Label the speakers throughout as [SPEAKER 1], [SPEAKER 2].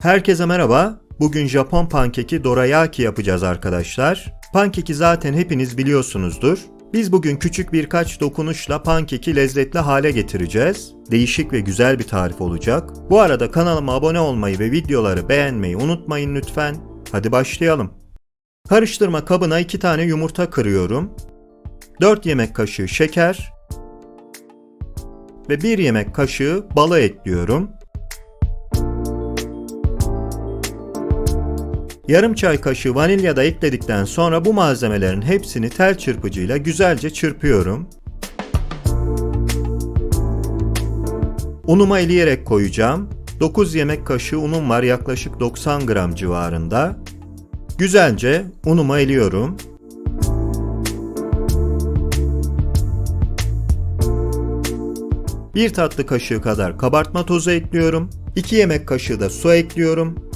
[SPEAKER 1] Herkese merhaba. Bugün Japon pankeki dorayaki yapacağız arkadaşlar. Pankeki zaten hepiniz biliyorsunuzdur. Biz bugün küçük birkaç dokunuşla pankeki lezzetli hale getireceğiz. Değişik ve güzel bir tarif olacak. Bu arada kanalıma abone olmayı ve videoları beğenmeyi unutmayın lütfen. Hadi başlayalım. Karıştırma kabına 2 tane yumurta kırıyorum. 4 yemek kaşığı şeker ve 1 yemek kaşığı balı ekliyorum. Yarım çay kaşığı vanilya da ekledikten sonra bu malzemelerin hepsini tel çırpıcıyla güzelce çırpıyorum. Unumu eleyerek koyacağım. 9 yemek kaşığı unum var yaklaşık 90 gram civarında. Güzelce unumu eliyorum. Bir tatlı kaşığı kadar kabartma tozu ekliyorum. 2 yemek kaşığı da su ekliyorum.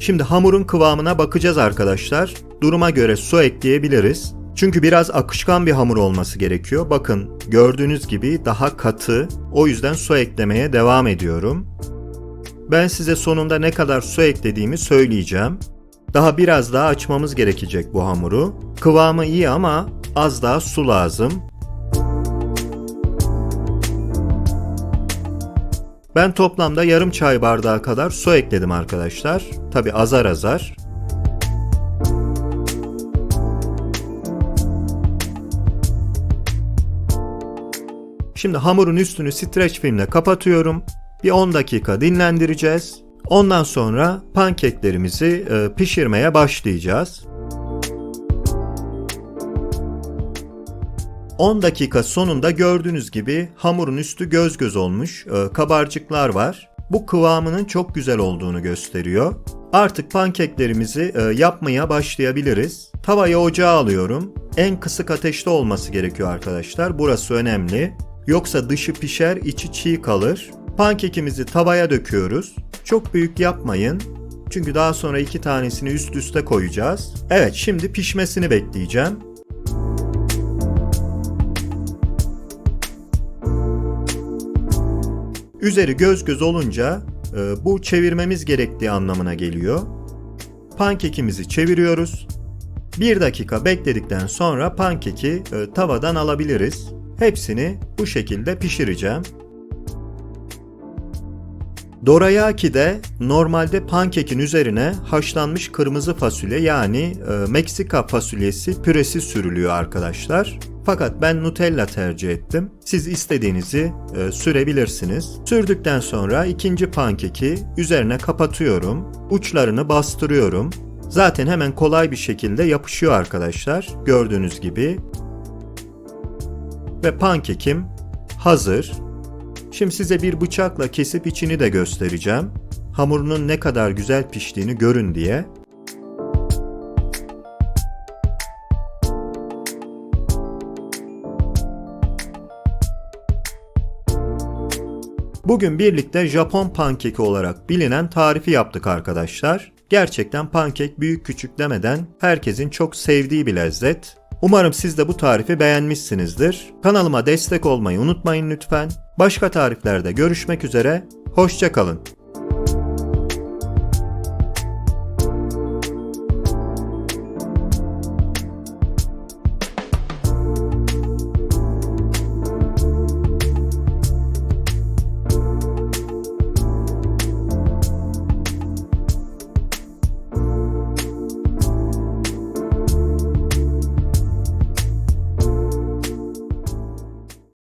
[SPEAKER 1] Şimdi hamurun kıvamına bakacağız arkadaşlar. Duruma göre su ekleyebiliriz. Çünkü biraz akışkan bir hamur olması gerekiyor. Bakın gördüğünüz gibi daha katı. O yüzden su eklemeye devam ediyorum. Ben size sonunda ne kadar su eklediğimi söyleyeceğim. Daha biraz daha açmamız gerekecek bu hamuru. Kıvamı iyi ama az daha su lazım. Ben toplamda yarım çay bardağı kadar su ekledim arkadaşlar. Tabi azar azar. Şimdi hamurun üstünü streç filmle kapatıyorum. Bir 10 dakika dinlendireceğiz. Ondan sonra pankeklerimizi e, pişirmeye başlayacağız. 10 dakika sonunda gördüğünüz gibi hamurun üstü göz göz olmuş, e, kabarcıklar var. Bu kıvamının çok güzel olduğunu gösteriyor. Artık pankeklerimizi e, yapmaya başlayabiliriz. Tavayı ocağa alıyorum. En kısık ateşte olması gerekiyor arkadaşlar. Burası önemli. Yoksa dışı pişer, içi çiğ kalır. Pankekimizi tavaya döküyoruz. Çok büyük yapmayın. Çünkü daha sonra iki tanesini üst üste koyacağız. Evet, şimdi pişmesini bekleyeceğim. Üzeri göz göz olunca e, bu çevirmemiz gerektiği anlamına geliyor. Pankekimizi çeviriyoruz. Bir dakika bekledikten sonra pankeki e, tavadan alabiliriz. Hepsini bu şekilde pişireceğim. Dorayaki de normalde pankekin üzerine haşlanmış kırmızı fasulye yani e, Meksika fasulyesi püresi sürülüyor arkadaşlar. Fakat ben Nutella tercih ettim. Siz istediğinizi e, sürebilirsiniz. Sürdükten sonra ikinci pankeki üzerine kapatıyorum. Uçlarını bastırıyorum. Zaten hemen kolay bir şekilde yapışıyor arkadaşlar. Gördüğünüz gibi. Ve pankekim hazır. Şimdi size bir bıçakla kesip içini de göstereceğim. Hamurunun ne kadar güzel piştiğini görün diye. Bugün birlikte Japon pankeki olarak bilinen tarifi yaptık arkadaşlar. Gerçekten pankek büyük küçük demeden herkesin çok sevdiği bir lezzet. Umarım siz de bu tarifi beğenmişsinizdir. Kanalıma destek olmayı unutmayın lütfen. Başka tariflerde görüşmek üzere. Hoşçakalın.